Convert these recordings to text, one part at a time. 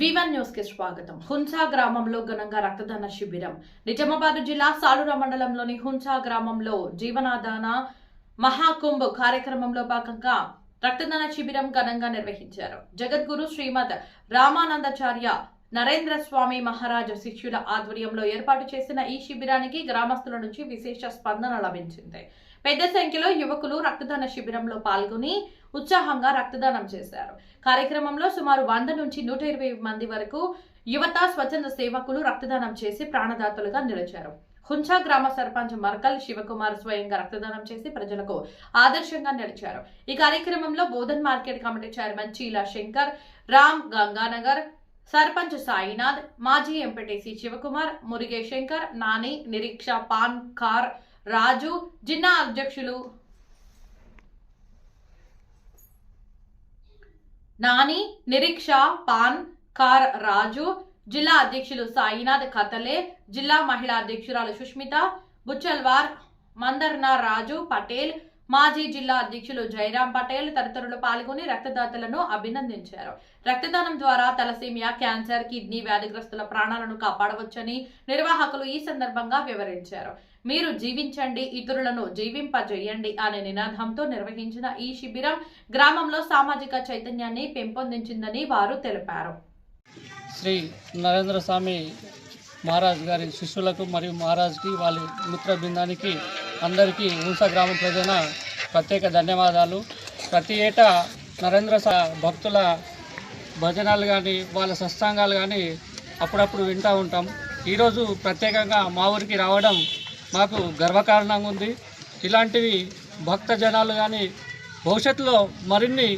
వివన్ న్యూస్కి స్వాగతం. హున్సా గ్రామంలో ఘనంగా రక్తదాన శిబిరం. నిజామాబాద్ జిల్లా సాలూర మండలంలోని హున్సా గ్రామంలో జీవనాదాన మహాకుంభ్ కార్యక్రమంలో భాగంగా రక్తదాన శిబిరం ఘనంగా నిర్వహించారు. జగద్గురు శ్రీమద్ రామానందాచార్య నరేంద్ర స్వామి మహారాజ్ శిష్యుల ఆధ్వర్యంలో ఏర్పాటు చేసిన ఈ శిబిరానికి గ్రామస్తుల నుంచి విశేష స్పందన లభించింది. పెద్ద సంఖ్యలో యువకులు రక్తదాన శిబిరంలో పాల్గొని ఉత్సాహంగా రక్తదానం చేశారు. కార్యక్రమంలో సుమారు వంద నుంచి నూట ఇరవై మంది వరకు యువత స్వచ్ఛంద సేవకులు రక్తదానం చేసి ప్రాణదాతలుగా నిలిచారు. హుంచా గ్రామ సర్పంచ్ మర్కల్ శివకుమార్ స్వయంగా రక్తదానం చేసి ప్రజలకు ఆదర్శంగా నిలిచారు. ఈ కార్యక్రమంలో Bodhan market committee chairman Cheela Shankar Ram Ganganagar sarpanch Sainath మాజీ ఎంపీటీసీ శివకుమార్ మురిగే శంకర్ నాని నిరీక్ష పాన్ కార్ రాజు జిన్నా అధ్యక్షులు నాని నిరీక్ష పాన్ కార్ రాజు జిల్లా అధ్యక్షులు సాయినాథ్ కతలే జిల్లా మహిళా అధ్యక్షురాలు సుష్మిత బుచ్చల్వార్ మందర్నా రాజు పటేల్ మాజీ జిల్లా అధ్యక్షులు జైరాం పటేల్ తదితరులు పాల్గొని రక్తదాతలను అభినందించారు. రక్తదానం ద్వారా తలసీమియా క్యాన్సర్ కిడ్నీ వ్యాధిగ్రస్తుల ప్రాణాలను కాపాడవచ్చని నిర్వాహకులు ఈ సందర్భంగా వివరించారు. మీరు జీవించండి ఇతరులను జీవింపజేయండి అనే నినాదంతో నిర్వహించిన ఈ శిబిరం గ్రామంలో సామాజిక చైతన్యాన్ని పెంపొందించిందని వారు తెలిపారు. శ్రీ నరేంద్ర స్వామి మహారాజ్ గారి శిష్యులకు మరియు మహారాజ్కి వాళ్ళ మిత్ర బృందానికి అందరికీ ఉంస గ్రామ ప్రజల ప్రత్యేక ధన్యవాదాలు. ప్రతి ఏటా నరేంద్ర భక్తుల భజనాలు కానీ వాళ్ళ సత్సంగాలు కానీ అప్పుడప్పుడు వింటూ ఉంటాం. ఈరోజు ప్రత్యేకంగా మా ఊరికి రావడం మాకు గర్వకారణంగా ఉంది. ఇలాంటివి భక్త జనాలు కానీ భవిష్యత్తులో మరిన్ని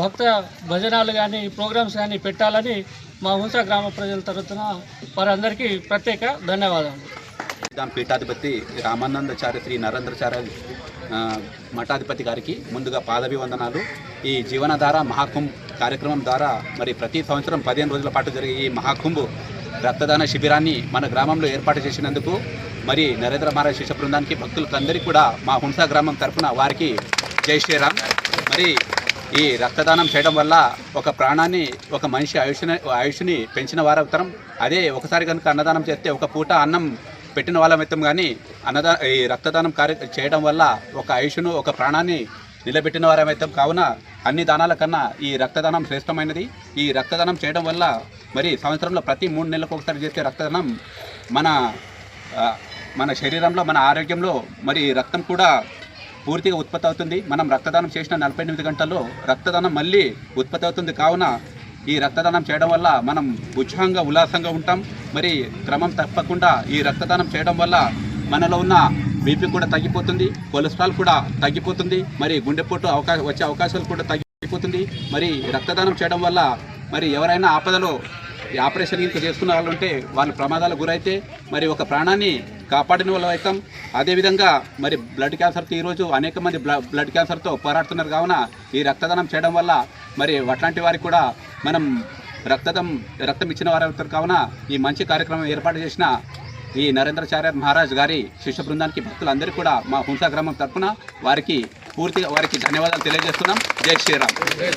భక్త భజనాలు కానీ ప్రోగ్రామ్స్ కానీ పెట్టాలని మా హుంస గ్రామ ప్రజల తరఫున వారందరికీ ప్రత్యేక ధన్యవాదాలు. దాని పీఠాధిపతి రామానందాచార్య శ్రీ నరేంద్రచార్య మఠాధిపతి గారికి ముందుగా పాదభివందనాలు. ఈ జీవనధార మహాకుంభ్ కార్యక్రమం ద్వారా మరి ప్రతి సంవత్సరం పదిహేను రోజుల పాటు జరిగే ఈ మహాకుంభ్ రక్తదాన శిబిరాన్ని మన గ్రామంలో ఏర్పాటు చేసినందుకు మరి నరేంద్ర మహారాజ్ శిష్య బృందానికి భక్తులకందరికీ కూడా మా హుంసా గ్రామం తరఫున వారికి జై శ్రీరామ్. మరి ఈ రక్తదానం చేయడం వల్ల ఒక ప్రాణాన్ని ఒక మనిషి ఆయుష్ని ఆయుష్ని పెంచిన వారవుతాం అదే ఒకసారి కనుక అన్నదానం చేస్తే ఒక పూట అన్నం పెట్టిన వాళ్ళం అవుతాం. కానీ అన్నదా ఈ రక్తదానం కార్య చేయడం వల్ల ఒక ఆయుష్ను ఒక ప్రాణాన్ని నిలబెట్టిన వారమైతే. కావున అన్ని దానాల కన్నా ఈ రక్తదానం శ్రేష్టమైనది. ఈ రక్తదానం చేయడం వల్ల మరి సంవత్సరంలో ప్రతి మూడు నెలలకు ఒకసారి చేసే రక్తదానం మన మన శరీరంలో మన ఆరోగ్యంలో మరి రక్తం కూడా పూర్తిగా ఉత్పత్తి అవుతుంది. మనం రక్తదానం చేసిన నలభై ఎనిమిది గంటల్లో రక్తదానం మళ్ళీ ఉత్పత్తి అవుతుంది. కావున ఈ రక్తదానం చేయడం వల్ల మనం ఉత్సాహంగా ఉల్లాసంగా ఉంటాం. మరి క్రమం తప్పకుండా ఈ రక్తదానం చేయడం వల్ల మనలో ఉన్న బీపీ కూడా తగ్గిపోతుంది కొలెస్ట్రాల్ కూడా తగ్గిపోతుంది మరి గుండెపోటు అవకాశం వచ్చే అవకాశాలు కూడా తగ్గిపోతుంది. మరి రక్తదానం చేయడం వల్ల మరి ఎవరైనా ఆపదలో ఆపరేషన్ ఇంత చేసుకున్న వాళ్ళు ఉంటే వాళ్ళు ప్రమాదాల గురైతే మరి ఒక ప్రాణాన్ని కాపాడిన వాళ్ళు అవుతాం. అదేవిధంగా మరి బ్లడ్ క్యాన్సర్తో ఈరోజు అనేక మంది బ్లడ్ క్యాన్సర్తో పోరాడుతున్నారు. కావున ఈ రక్తదానం చేయడం వల్ల మరి అట్లాంటి వారికి కూడా మనం రక్తదం రక్తం ఇచ్చిన వారు అవుతారు. కావున ఈ మంచి కార్యక్రమం ఏర్పాటు చేసిన ఈ నరేంద్రచార్య మహారాజ్ గారి శిష్య బృందానికి భక్తులందరికీ కూడా మా హుంసా గ్రామం తరఫున వారికి పూర్తిగా వారికి ధన్యవాదాలు తెలియజేస్తున్నాం. జై శ్రీరామ్.